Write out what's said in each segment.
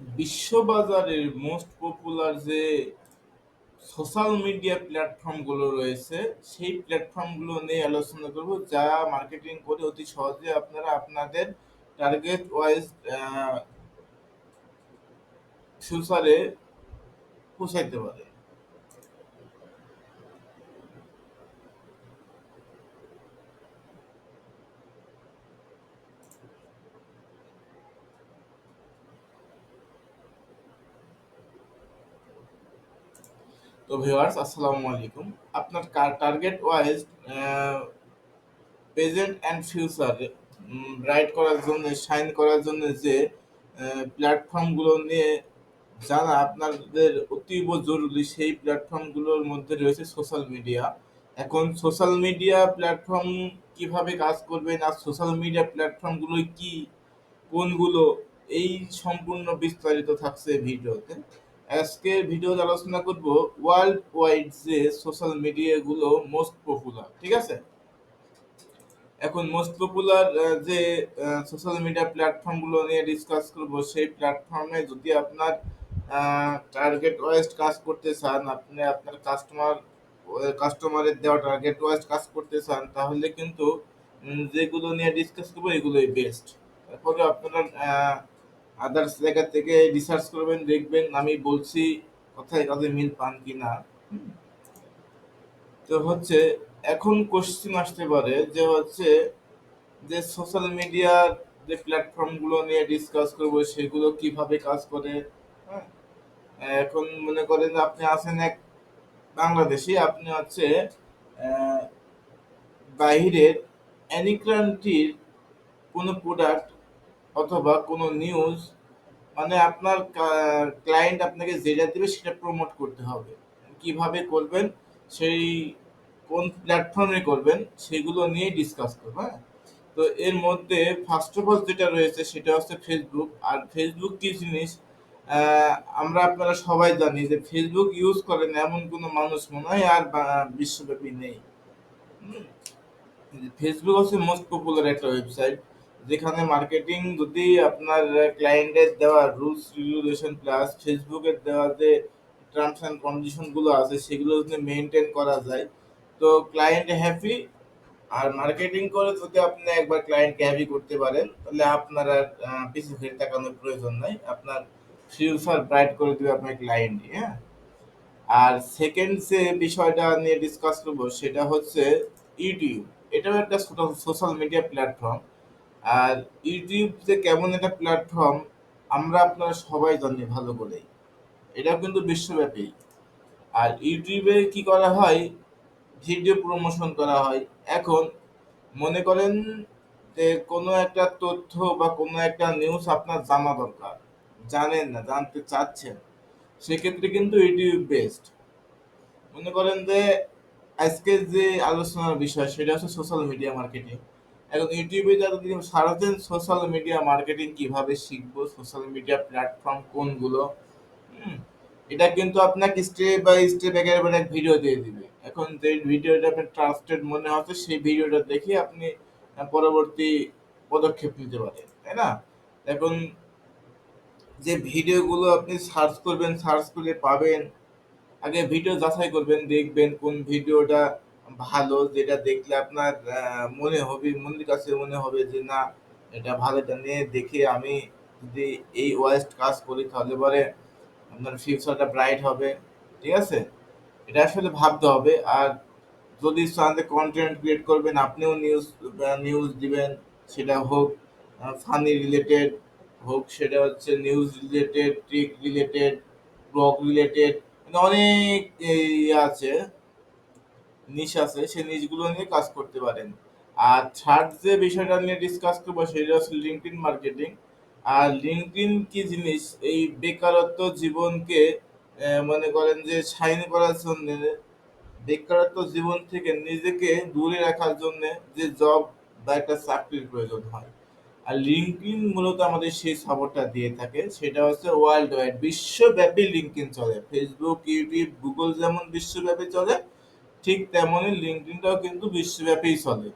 বিশ্ববাজারের most popular যে social media প্ল্যাটফর্মগুলো রয়েছে, সেই প্ল্যাটফর্মগুলো নিয়ে আলোচনা করব, যা মার্কেটিং করে অতি সহজে আপনারা আপনাদের টার্গেট ওয়াইজ ফিউচারে পৌঁছাইতে পারে। তো ভিউয়ার্স, আসসালামু আলাইকুম। আপনার target wise present and future bright করার জন্য শাইন করার জন্য যে প্ল্যাটফর্মগুলো নিয়ে জানা আপনাদের অতীব জরুরি, সেই প্ল্যাটফর্মগুলোর মধ্যে রয়েছে সোশ্যাল মিডিয়া এখন সোশ্যাল মিডিয়া প্ল্যাটফর্ম কীভাবে কাজ করবেন আর সোশ্যাল মিডিয়া প্ল্যাটফর্মগুলো কি, কোনগুলো, এই সম্পূর্ণ বিস্তারিত থাকছে ভিডিওতে আজকে ভিডিওতে আলোচনা করব ওয়ার্ল্ড ওয়াইড যে সোশ্যাল মিডিয়াগুলো মোস্ট পপুলার ঠিক আছে? এখন মোস্ট পপুলার যে সোশ্যাল মিডিয়া প্ল্যাটফর্মগুলো নিয়ে ডিসকাস করব, সেই প্ল্যাটফর্মে যদি আপনার টার্গেট ওয়াইজ কাজ করতে চান, আপনি আপনার কাস্টমার কাস্টমারের দেওয়া টার্গেট ওয়াইজ কাজ করতে চান, তাহলে কিন্তু যেগুলো নিয়ে ডিসকাস করব, এগুলোই বেস্ট তারপরে আপনারা আদার্স জায়গা থেকে রিসার্চ করবেন, দেখবেন, আমি বলছি কথায় কাজে মিল পান কি না তো হচ্ছে, এখন কোশ্চিন আসতে পারে যে হচ্ছে, যে সোশ্যাল মিডিয়ার যে প্ল্যাটফর্মগুলো নিয়ে ডিসকাস করব, সেগুলো কীভাবে কাজ করে? হ্যাঁ? এখন মনে করেন আপনি আছেন এক বাংলাদেশি, আপনি হচ্ছে বাহিরের অ্যানিক্রান্টির কোনো প্রোডাক্ট অথবা কোনো নিউজ মানে আপনার ক্লায়েন্ট আপনাকে যেটা দেবে সেটা প্রমোট করতে হবে। কীভাবে করবেন? সেই কোন প্ল্যাটফর্মে করবেন? সেগুলো নিয়ে ডিসকাস করব হ্যাঁ? তো এর মধ্যে ফার্স্ট অফ অল যেটা রয়েছে সেটা হচ্ছে ফেসবুক আর ফেসবুক কি জিনিস? আমরা আপনারা সবাই জানি যে ফেসবুক ইউজ করেন এমন কোনো মানুষ মনে হয় আর বিশ্বব্যাপী নেই। ফেসবুক হচ্ছে মোস্ট পপুলার একটা ওয়েবসাইট যেখানে মার্কেটিং যদি আপনার ক্লায়েন্টের দেওয়া রুলস রেগুলেশন প্লাস ফেসবুকের দেওয়া যে টার্মস অ্যান্ড কন্ডিশনগুলো আছে, সেগুলো যদি মেনটেন করা যায়, তো ক্লায়েন্ট হ্যাপি আর মার্কেটিং করে যদি আপনি একবার ক্লায়েন্টকে হ্যাপি করতে পারেন, তাহলে আপনার আর পিছু ফিরে তাকানোর প্রয়োজন নাই। আপনার ফিউচার ব্রাইট করে দেবে আপনার ক্লায়েন্টই হ্যাঁ? আর সেকেন্ড যে বিষয়টা নিয়ে ডিসকাস করব, সেটা হচ্ছে ইউটিউব এটাও একটা সোশ্যাল মিডিয়া প্ল্যাটফর্ম আর ইউটিউব যে কেমন একটা প্ল্যাটফর্ম আমরা আপনারা সবাই জানি ভালো করেই। এটা কিন্তু বিশ্বব্যাপী। আর ইউটিউবে কি করা হয়? ভিডিও প্রমোশন করা হয়। এখন মনে করেন যে কোনো একটা তথ্য বা কোনো একটা নিউজ আপনার জানা দরকার। জানেন না, জানতে চাচ্ছেন। সেক্ষেত্রে কিন্তু ইউটিউব বেস্ট মনে করেন যে আজকের যে আলোচনার বিষয়, সেটা হচ্ছে সোশ্যাল মিডিয়া মার্কেটিং এখন ইউটিউবে যারা যদি সারাদিন সোশ্যাল মিডিয়া মার্কেটিং কীভাবে শিখব সোশ্যাল মিডিয়া প্ল্যাটফর্ম কোনগুলো এটা কিন্তু আপনাকে স্টেপ বাই স্টেপ একের পর এক ভিডিও দিয়ে দিবে। এখন যে ভিডিওটা আপনার ট্রাস্টেড মনে হচ্ছে, সেই ভিডিওটা দেখে আপনি পরবর্তী পদক্ষেপ নিতে পারেন, তাই না? এখন যে ভিডিওগুলো আপনি সার্চ করবেন সার্চ করে পাবেন, আগে ভিডিও যাচাই করবেন, দেখবেন কোন ভিডিওটা ভালো, যেটা দেখলে আপনার মনে হবে, মনের কাছে মনে হবে যে, না, এটা ভালো, এটা নিয়ে দেখে আমি যদি এই ওয়েস্ট কাজ করি, তাহলে পরে আপনার ফিউচারটা ব্রাইট হবে। ঠিক আছে? এটা আসলে ভাবতে হবে। আর যদি চান কন্টেন্ট ক্রিয়েট করবেন, আপনিও নিউজ নিউজ দিবেন, সেটা হোক ফানি রিলেটেড হোক, সেটা হচ্ছে news related trick related blog related অনেক ইয়ে আছে। নিশ আছে সেই নিশগুলো নিয়ে কাজ করতে পারেন। আর থার্ড যে বিষয়টা নিয়ে ডিসকাস করব সেটা হচ্ছে লিঙ্কডিন মার্কেটিং আর লিঙ্কডিন কি জিনিস? এই বেকারত্ব জীবনকে মনে করেন যে সাইন করার জন্য, বেকারত্ব জীবন থেকে নিজেকে দূরে রাখার জন্য যে জব বা একটা চাকরির প্রয়োজন হয়। আর লিঙ্কডিন মূলত আমাদের সেই সাপোর্টটা দিয়ে থাকে, সেটা হচ্ছে ওয়ার্ল্ড ওয়াইড বিশ্বব্যাপী লিঙ্কডিন চলে। ফেসবুক ইউটিউব গুগল যেমন বিশ্বব্যাপী চলে ঠিক তেমনই লিঙ্কডিনটাও কিন্তু বিশ্বব্যাপী চলে।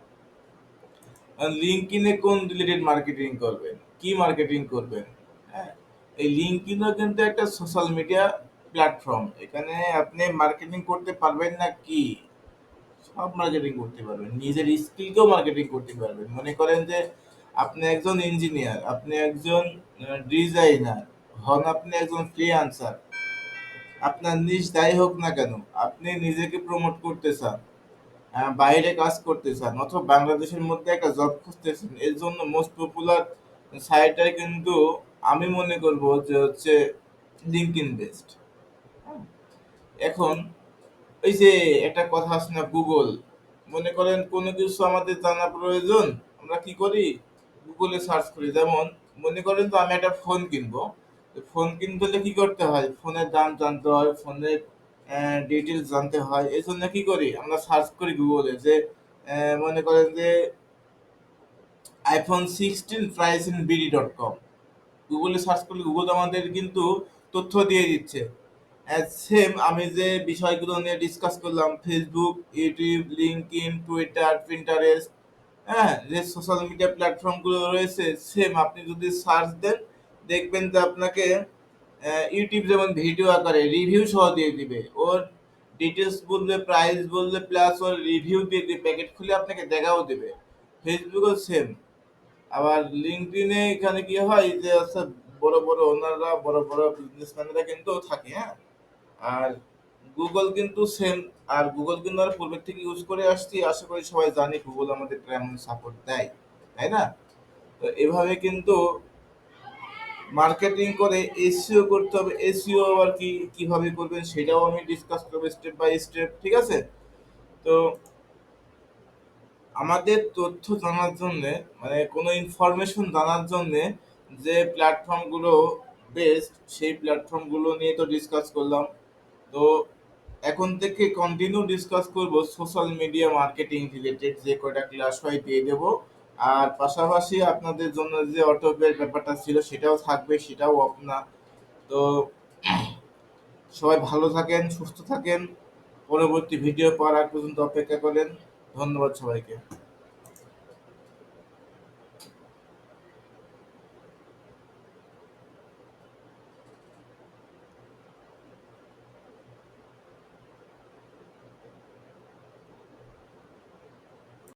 লিঙ্কডিনে কোন রিলেটেড মার্কেটিং করবেন? কি মার্কেটিং করবেন? হ্যাঁ এই লিঙ্কডইনও কিন্তু একটা সোশ্যাল মিডিয়া প্ল্যাটফর্ম এখানে আপনি মার্কেটিং করতে পারবেন না কি? সব মার্কেটিং করতে পারবেন। নিজের স্কিলকেও মার্কেটিং করতে পারবেন। মনে করেন যে আপনি একজন ইঞ্জিনিয়ার আপনি একজন ডিজাইনার হন আপনি একজন ফ্রিল্যান্সার আপনার নিজ যাই হোক না কেন, আপনি নিজেকে প্রমোট করতে চান বাইরে কাজ করতে চান, অথবা বাংলাদেশের মধ্যে একটা জব খুঁজতেছেন, এর জন্য মোস্ট পপুলার সাইটটাই কিন্তু আমি মনে করব যে হচ্ছে লিঙ্কইন বেস্ট এখন ওই যে একটা কথা আছে না গুগল মনে করেন কোনো কিছু আমাদের জানা প্রয়োজন, আমরা কি করি? গুগলে সার্চ করি। যেমন মনে করেন তো আমি একটা ফোন কিনবো ফোন কিনতে হলে কি করতে হয়? ফোনের দাম জানতে হয় ফোনের ডিটেলস জানতে হয়। এই জন্য কি করি? আমরা সার্চ করি গুগলে যে মনে করেন যে iPhone sixteen price in BD dot com গুগলে সার্চ করলে গুগল আমাদের কিন্তু তথ্য দিয়ে দিচ্ছে। সেম আমি যে বিষয়গুলো নিয়ে ডিসকাস করলাম Facebook YouTube LinkedIn Twitter Pinterest হ্যাঁ যে সোশ্যাল মিডিয়া প্ল্যাটফর্মগুলো রয়েছে সেম আপনি যদি সার্চ দেন দেখবেন যে আপনাকে ইউটিউব যেমন ভিডিও আকারে রিভিউ সহ দিয়ে দিবে, ওর ডিটেলস বললে প্রাইস বললে প্লাস ওর রিভিউ দিয়ে দিবে প্যাকেট খুলে আপনাকে দেখাও দেবে। ফেসবুকও সেম আবার লিঙ্কডইনে এখানে কি হয় যে আচ্ছা বড় বড় ওনাররা বড় বড় বিজনেসম্যানরা কিন্তু থাকে হ্যাঁ? আর গুগল কিন্তু সেম আর গুগল কিন্তু আমরা পূর্বের থেকে ইউজ করে আসছি। আশা করি সবাই জানি গুগল আমাদের কেমন সাপোর্ট দেয়, তাই না? তো এভাবে কিন্তু মার্কেটিং করে এসিও করতে হবে। এসিও আবার কি, কীভাবে করবেন সেটাও আমি ডিসকাস করব স্টেপ বাই স্টেপ ঠিক আছে? তো আমাদের তথ্য জানার জন্য মানে কোনো ইনফরমেশন জানার জন্য যে প্ল্যাটফর্মগুলো বেস্ট সেই প্ল্যাটফর্মগুলো নিয়ে তো ডিসকাস করলাম। তো এখন থেকে কন্টিনিউ ডিসকাস করব সোশ্যাল মিডিয়া মার্কেটিং রিলেটেড যে কয়টা ক্লাস হয় দিয়ে দেব। আর পাশাপাশি আপনাদের জন্য যে অটোপের ব্যাপারটা ছিল, সেটাও থাকবে, সেটাও আপনার তো সবাই ভালো থাকেন, সুস্থ থাকেন। পরবর্তী ভিডিও পাওয়ার আগ পর্যন্ত অপেক্ষা করেন ধন্যবাদ সবাইকে।